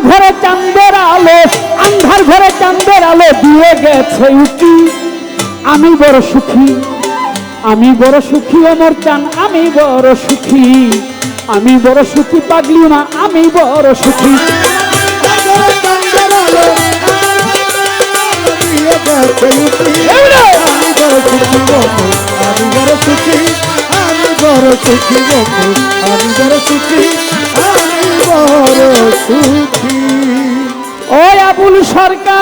ঘরে চাঁদের আলো আন্ধার ঘরে চাঁদের আলো দিয়ে গেছে উকি আমি বড় সুখী আমি বড় সুখী অমর চান আমি বড় সুখী আমি বড় সুখী পাগলি মা আমি বড় সুখী আমি বড় সুখী আমি বড় সুখী আমি বড় সুখী আমি সুখী। ও আবুল সরকার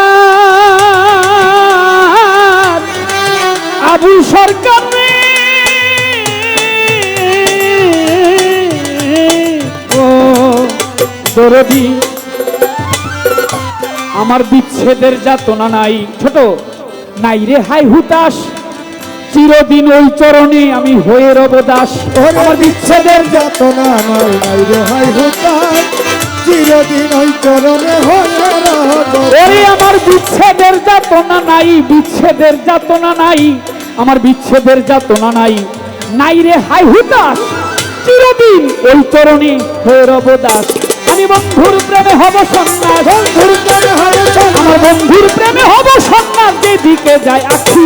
আবুল সরকার ও, দরদি, আমার বিচ্ছেদের যাতনা নাই, ছোট, নাই রে হাই হুতাশ। চিরদিন ওই চরণে আমি হয়ে রব দাস। আমার বিচ্ছেদের যত না নাই রে হাই হতাশ। চিরদিন ওই চরণে হয়ে রব ওরে আমার বিচ্ছেদের যাতনা নাই বিচ্ছেদের যাতনা নাই আমার বিচ্ছেদের যাতনা নাই নাই রে হাই হুতাশ। চিরদিন ওই চরণে হয়ে রব দাস। আমি বন্ধুর প্রেমে হব সন্ন্যাস। বন্ধুর প্রেমে হব সন্ন্যাস। আমার বন্ধুর প্রেমে হব সন্ন্যাস। যেদিকে যায় আখি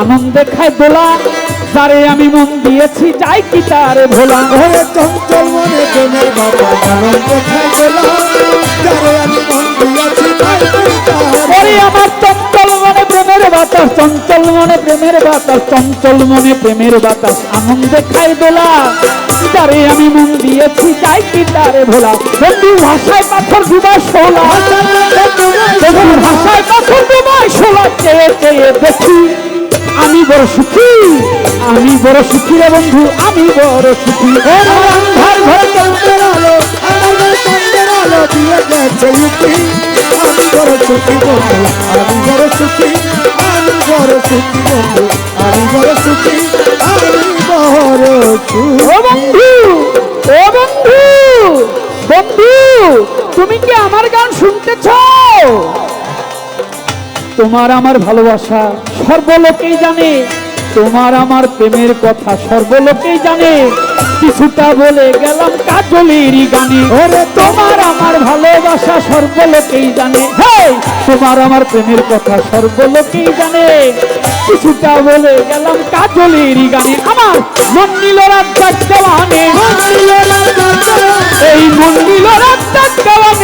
আনন্দে খায় দোলা যারে আমি মন দিয়েছি যাই কি তারে ভোলা। ওরে চঞ্চল মনে প্রেমের বাবা আনন্দ খাই গেলাম যারে আমি মন দিয়েছি তুই তাহার ওরে আমার চঞ্চল মনে প্রেমের বাতাস চঞ্চল মনে প্রেমের বাতাস চঞ্চল মনে প্রেমের বাতাস আনন্দে খায় দোলা যারে আমি মন দিয়েছি যাই কি তারে ভোলা। বন্ধু ভাষায় পাথর ডুবায় শোলা ভাষায় পাথর ডুবায় শোলা চেয়ে চেয়ে দেখি। বড় সুখী। আমি বড় সুখী রে বন্ধু, আমি বড় সুখী। আন্ধার ঘরে চন্দ্রের আলো চন্দ্রের আলো দিয়ে গেছে। আমি বড় সুখী বন্ধু, আমি বড় সুখী। আমি বড় সুখী বন্ধু, আমি বড় সুখী। আমি বড় সুখী। ও বন্ধু ও বন্ধু বন্ধু, তুমি কি আমার গান শুনতেছ তোমার আমার ভালোবাসা সর্বলোকেই জানে। তোমার আমার প্রেমের কথা সর্বলোকেই জানে। কিছুটা বলে গেলাম কাজলেরই গানে। ওরে, তোমার আমার ভালোবাসা সর্বলোকেই জানে। তোমার আমার প্রেমের কথা সর্বলোকেই জানে। কিছুটা বলে গেলাম কাজলেরই গানে। আমার মন দেওয়ানে। এই মন নিল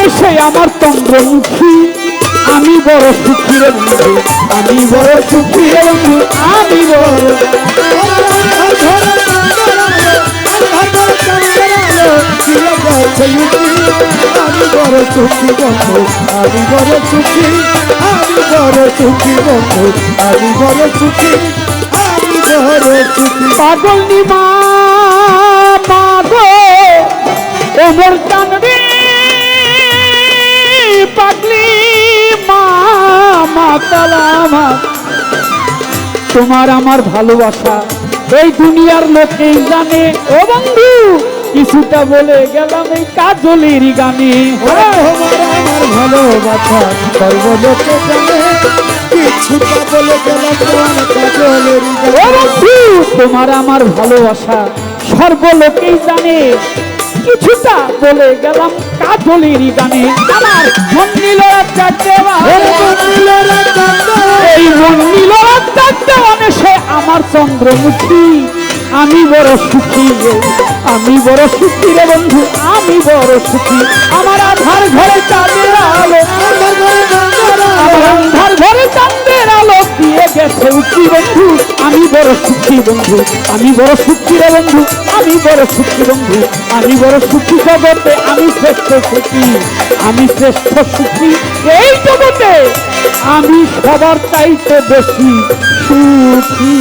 সে আমার চন্দ্রমুখী। আমি বড় সুখী বন্ধু আমি বড় সুখী বন্ধু, আমি বড় আমি বড় সুখী বন্ধু আমি বড় সুখী আমি বড় সুখী বন্ধু, আমি বড় সুখী আমি বড় সুখী পাগল পাগলি মাতালামা তোমার আমার ভালোবাসা এই দুনিয়ার লোকেই জানে। ও বন্ধু, কিছুটা বলে গেলাম এই কাজলেরই গানে। আমার ভালোবাসা জানে। তোমার আমার ভালোবাসা সর্বলোকেই জানে। কিছুটা বলে গেলাম কাজলেরই আমার আমার চন্দ্রমুখী আমি বড় সুখী আমি বড় সুখী রে বন্ধু, আমি বড় সুখী। আমার আধার ঘরে চাঁদের আলো, আমার অন্ধার ঘরে চাঁদের আলো দিয়ে গেছে উঠি বন্ধু। আমি বড় সুখী বন্ধু, আমি বড় সুখী রে বন্ধু, আমি বড় সুখী বন্ধু, আমি বড় সুখী জগতে আমি শ্রেষ্ঠ সুখী। আমি শ্রেষ্ঠ সুখী এই জগতে। আমি সবার চাইতে বেশি সুখী।